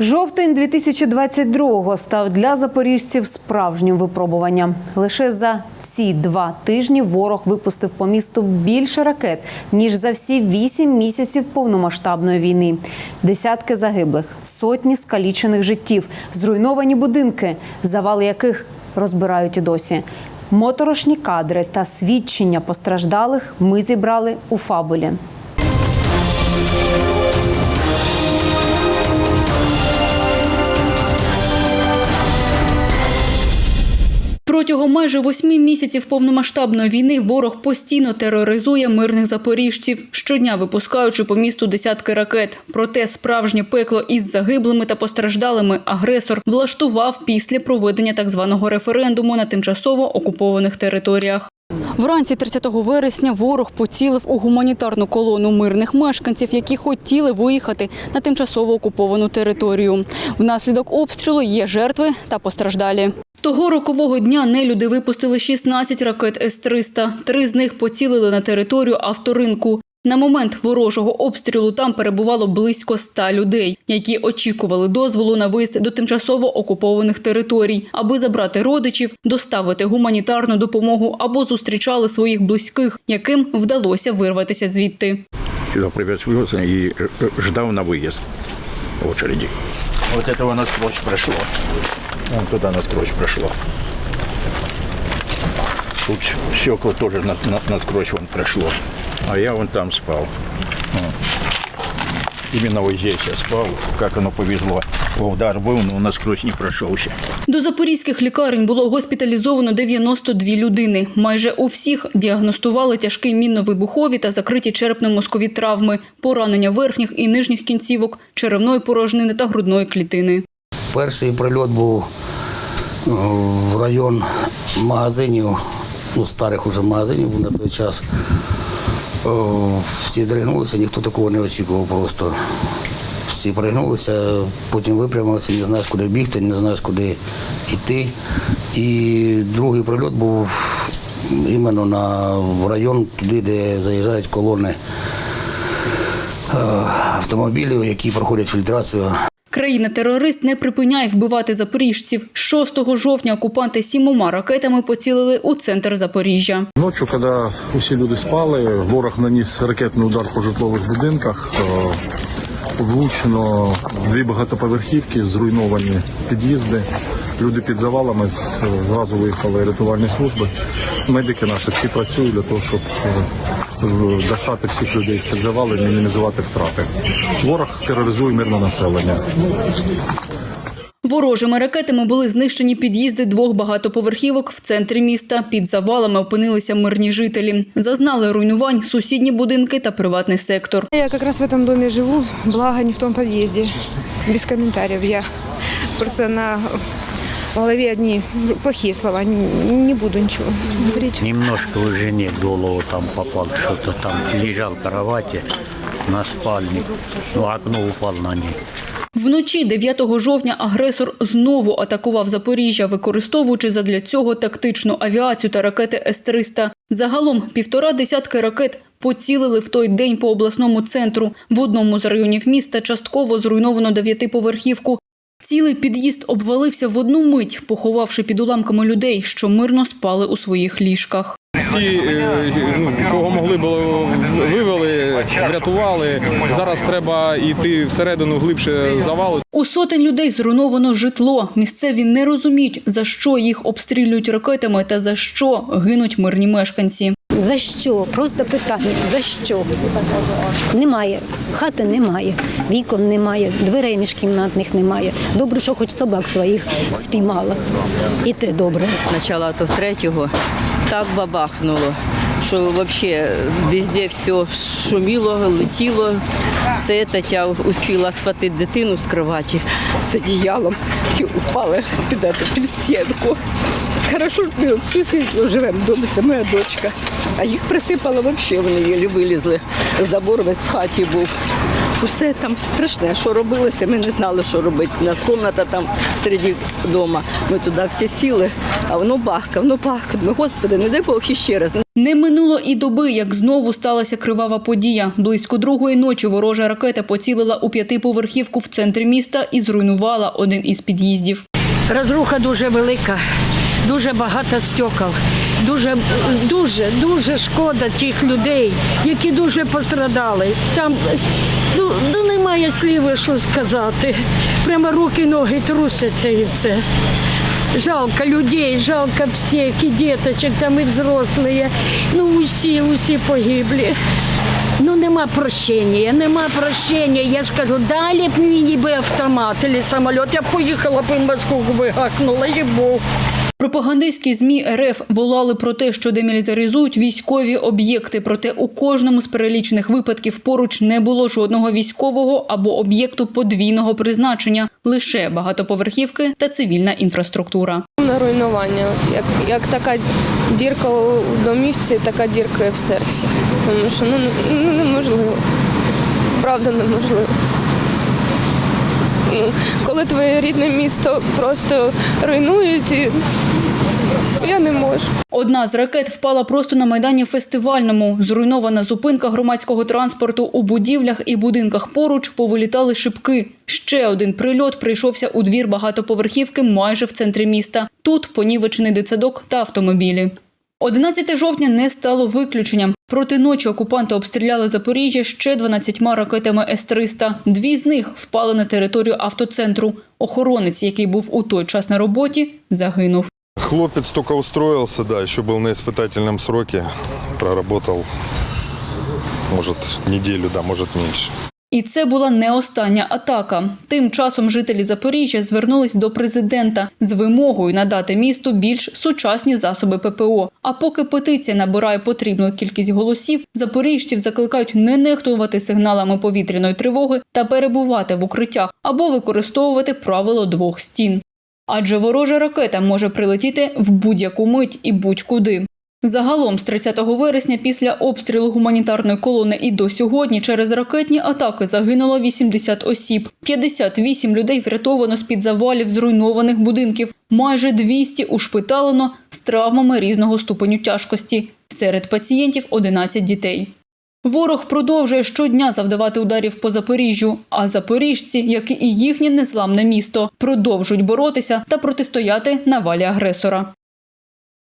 Жовтень 2022-го став для запоріжців справжнім випробуванням. Лише за ці два тижні ворог випустив по місту більше ракет ніж за всі вісім місяців повномасштабної війни. Десятки загиблих, сотні скалічених життів, зруйновані будинки, завали яких розбирають і досі. Моторошні кадри та свідчення постраждалих ми зібрали у фабулі. Протягом майже восьми місяців повномасштабної війни ворог постійно тероризує мирних запоріжців, щодня випускаючи по місту десятки ракет. Проте справжнє пекло із загиблими та постраждалими агресор влаштував після проведення так званого референдуму на тимчасово окупованих територіях. Вранці 30 вересня ворог поцілив у гуманітарну колону мирних мешканців, які хотіли виїхати на тимчасово окуповану територію. Внаслідок обстрілу є жертви та постраждалі. Того рокового дня нелюди випустили 16 ракет С-300. Три з них поцілили на територію авторинку. На момент ворожого обстрілу там перебувало близько 100 людей, які очікували дозволу на виїзд до тимчасово окупованих територій, аби забрати родичів, доставити гуманітарну допомогу або зустрічали своїх близьких, яким вдалося вирватися звідти. Сюда привез вывез и э, ждал на выезд очереди. Вот этого насквозь прошло. Вон туда насквозь прошло. Тут стекла тоже на, на- насквозь вон прошло. А я вон там спал. Именно вот здесь я спал. Как оно повезло. Удар был, но насквозь не прошелся. До запорізьких лікарень було госпіталізовано 92 людини. Майже у всіх діагностували тяжкі мінно-вибухові та закриті черепно-мозкові травми, поранення верхніх і нижніх кінцівок, черевної порожнини та грудної клітини. Перший прильот був е, в район магазинів, ну, старих уже магазинів на той час. Е, Всі здригнулися, ніхто такого не очікував просто. Всі пригнулися, потім випрямилися, не знаєш, куди бігти, не знаєш, куди йти. І другий прильот був іменно на в район, туди, де заїжджають колони е, автомобілів, які проходять фільтрацію. Країна-терорист не припиняє вбивати запоріжців. 6 жовтня окупанти сімома ракетами поцілили у центр Запоріжжя. Ночі, коли усі люди спали, ворог наніс ракетний удар по житлових будинках. Е, Влучено дві багатоповерхівки, зруйновані під'їзди. Люди під завалами зразу виїхали рятувальні служби. Медики наші всі працюють для того, щоб е, достати всіх людей з під завалів, мінімізувати втрати. Ворог тероризує мирне населення. Ворожими ракетами були знищені під'їзди двох багатоповерхівок в центрі міста. Під завалами опинилися мирні жителі. Зазнали руйнувань сусідні будинки та приватний сектор. Я как раз в этом доме живу, благо не в том подъезде. Без комментариев. Я просто на голове одни плохие слова. Не, буду ничего говорить. Немножко у жене голову там попал, что-то там лежал в кровати на спальне, ну, окно упало на ней. Вночі 9 жовтня агресор знову атакував Запоріжжя, використовуючи задля цього тактичну авіацію та ракети С-300. Загалом півтора десятки ракет поцілили в той день по обласному центру. В одному з районів міста частково зруйновано дев'ятиповерхівку. Цілий під'їзд обвалився в одну мить, поховавши під уламками людей, що мирно спали у своїх ліжках. Всі, е, ну, кого могли було, вивели, врятували. Зараз треба йти всередину глибше завалу. У сотень людей зруйновано житло. Місцеві не розуміють, за що їх обстрілюють ракетами та за що гинуть мирні мешканці. За що? Просто питання. За що? Немає. Хати немає, вікон немає, дверей міжкімнатних немає. Добре, що хоч собак своїх спіймала. І те добре. начала то третього так бабахнуло, що взагалі везде все шуміло, летіло. Все це успіла схватити дитину з кроваті з одіялом і упала під, під стінку. Хорошо, ми всі живемо вдома, це моя дочка. А їх присипало взагалі, вони її вилізли. Забор весь в хаті був. Усе там страшне, що робилося, ми не знали, що робити. У нас кімната там серед дому. Ми туди всі сіли, а воно бахка, воно бахка. Думаю, Господи, не дай Бог іще раз. Не минуло і доби, як знову сталася кривава подія. Близько другої ночі ворожа ракета поцілила у п'ятиповерхівку в центрі міста і зруйнувала один із під'їздів. Розруха дуже велика, дуже багато стекол. Дуже, дуже, дуже шкода тих людей, які дуже пострадали. Там ну, ну немає слів, що сказати. Прямо руки, ноги трусяться і все. Жалко людей, жалко всіх, і діточок, там і взрослі. Ну усі, усі погиблі. Ну нема прощення, нема прощення. Я ж кажу, далі б мені би автомат або самоліт. Я поїхала б і Москву вигакнула, і Бог. Пропагандистські змі РФ волали про те, що демілітаризують військові об'єкти. Проте у кожному з перелічених випадків поруч не було жодного військового або об'єкту подвійного призначення, лише багатоповерхівки та цивільна інфраструктура. На руйнування. Як, як така дірка у домівці, така дірка в серці. Тому що ну, ну неможливо. Правда неможливо. Коли твоє рідне місто просто руйнують, і я не можу. Одна з ракет впала просто на майдані фестивальному. Зруйнована зупинка громадського транспорту у будівлях і будинках поруч повилітали шибки. Ще один прильот прийшовся у двір багатоповерхівки майже в центрі міста. Тут понівечений дитсадок та автомобілі. 11 жовтня не стало виключенням. Проти ночі окупанти обстріляли Запоріжжя ще 12 ракетами С-300. Дві з них впали на територію автоцентру. Охоронець, який був у той час на роботі, загинув. Хлопец только устроился, да, еще был на испытательном сроке, проработал, может, неделю, да, может, меньше. І це була не остання атака. Тим часом жителі Запоріжжя звернулись до президента з вимогою надати місту більш сучасні засоби ППО. А поки петиція набирає потрібну кількість голосів, запоріжців закликають не нехтувати сигналами повітряної тривоги та перебувати в укриттях або використовувати правило двох стін. Адже ворожа ракета може прилетіти в будь-яку мить і будь-куди. Загалом з 30 вересня після обстрілу гуманітарної колони і до сьогодні через ракетні атаки загинуло 80 осіб. 58 людей врятовано з-під завалів зруйнованих будинків. Майже 200 ушпиталено з травмами різного ступеню тяжкості. Серед пацієнтів 11 дітей. Ворог продовжує щодня завдавати ударів по Запоріжжю, а запоріжці, як і їхнє незламне місто, продовжують боротися та протистояти навалі агресора.